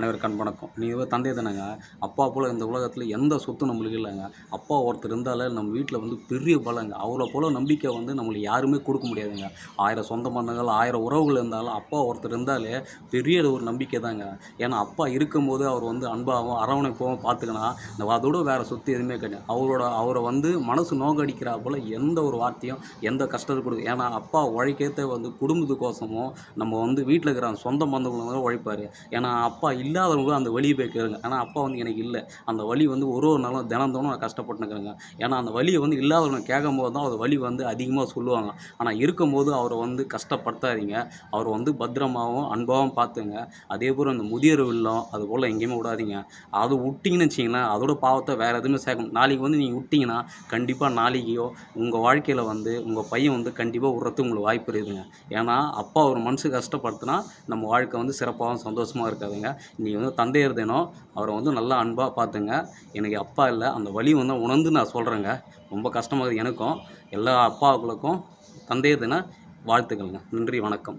அனைவருக்கும் வணக்கம். நீங்கள் தந்தை தானேங்க? அப்பா போல் இந்த உலகத்தில் எந்த சொத்தும் நம்மளுக்கு இல்லைங்க. அப்பா ஒருத்தர் இருந்தாலே நம்ம வீட்டில் வந்து பெரிய பலங்க. அவரை போல் நம்பிக்கை வந்து நம்மளுக்கு யாருமே கொடுக்க முடியாதுங்க. ஆயிரம் சொந்த பந்தங்கள் ஆயிரம் உறவுகள் இருந்தாலும் அப்பா ஒருத்தர் இருந்தாலே பெரிய ஒரு நம்பிக்கை தாங்க. ஏன்னா அப்பா இருக்கும்போது அவர் வந்து அன்பாகவும் அரவணைப்பாகவும் பார்த்துக்கினா இந்த அதோட வேறு சொத்து எதுவுமே கிடையாது. அவரோட அவரை வந்து மனசு நோக்கடிக்கிறா போல் எந்த ஒரு வார்த்தையும் எந்த கஷ்டத்தை கொடுக்கு ஏன்னா அப்பா உழைக்கிறத வந்து குடும்பத்துக்கோசமும் நம்ம வந்து வீட்டில் இருக்கிற சொந்த பந்தங்களும் உழைப்பார். ஏன்னா அப்பா இல்லை இல்லாதவங்களும் அந்த வழியை போய் கேளுங்க. ஆனால் அப்பா வந்து எனக்கு இல்லை. அந்த வழி வந்து ஒரு ஒரு நாளும் தினந்தோனும் நான் கஷ்டப்பட்டுனுக்குறேங்க. ஏன்னா அந்த வழியை வந்து இல்லாதவங்க கேட்கும் போது தான் அந்த வழி வந்து அதிகமாக சொல்லுவாங்க. ஆனால் இருக்கும்போது அவரை வந்து கஷ்டப்படுத்தாதீங்க. அவர் வந்து பத்திரமாகவும் அன்பாகவும் பார்த்துங்க. அதே போல் அந்த முதியோர் இல்லம் அது போல் எங்கேயுமே விடாதீங்க. அது விட்டிங்கன்னு வச்சிங்களேன் அதோட பாவத்தை வேறு எதுவுமே சேர்க்கணும் நாளைக்கு வந்து நீங்கள் விட்டிங்கன்னா கண்டிப்பாக நாளைக்கையோ உங்கள் வாழ்க்கையில் வந்து உங்கள் பையன் வந்து கண்டிப்பாக விட்றதுக்கு உங்களுக்கு வாய்ப்பு இருக்குதுங்க. ஏன்னா அப்பா ஒரு மனசு கஷ்டப்படுத்தினா நம்ம வாழ்க்கை வந்து சிறப்பாகவும் சந்தோஷமாக இருக்காதுங்க. நீங்கள் வந்து தந்தையர் தினம் அவரை வந்து நல்லா அன்பாக பார்த்துங்க. எனக்கு அப்பா இல்லை அந்த வழி வந்து உணர்ந்து நான் சொல்கிறேங்க ரொம்ப கஷ்டமாக இருக்குது எனக்கும் எல்லா அப்பாக்களுக்கும் தந்தையர் தின வாழ்த்துக்கள்ங்க. நன்றி வணக்கம்.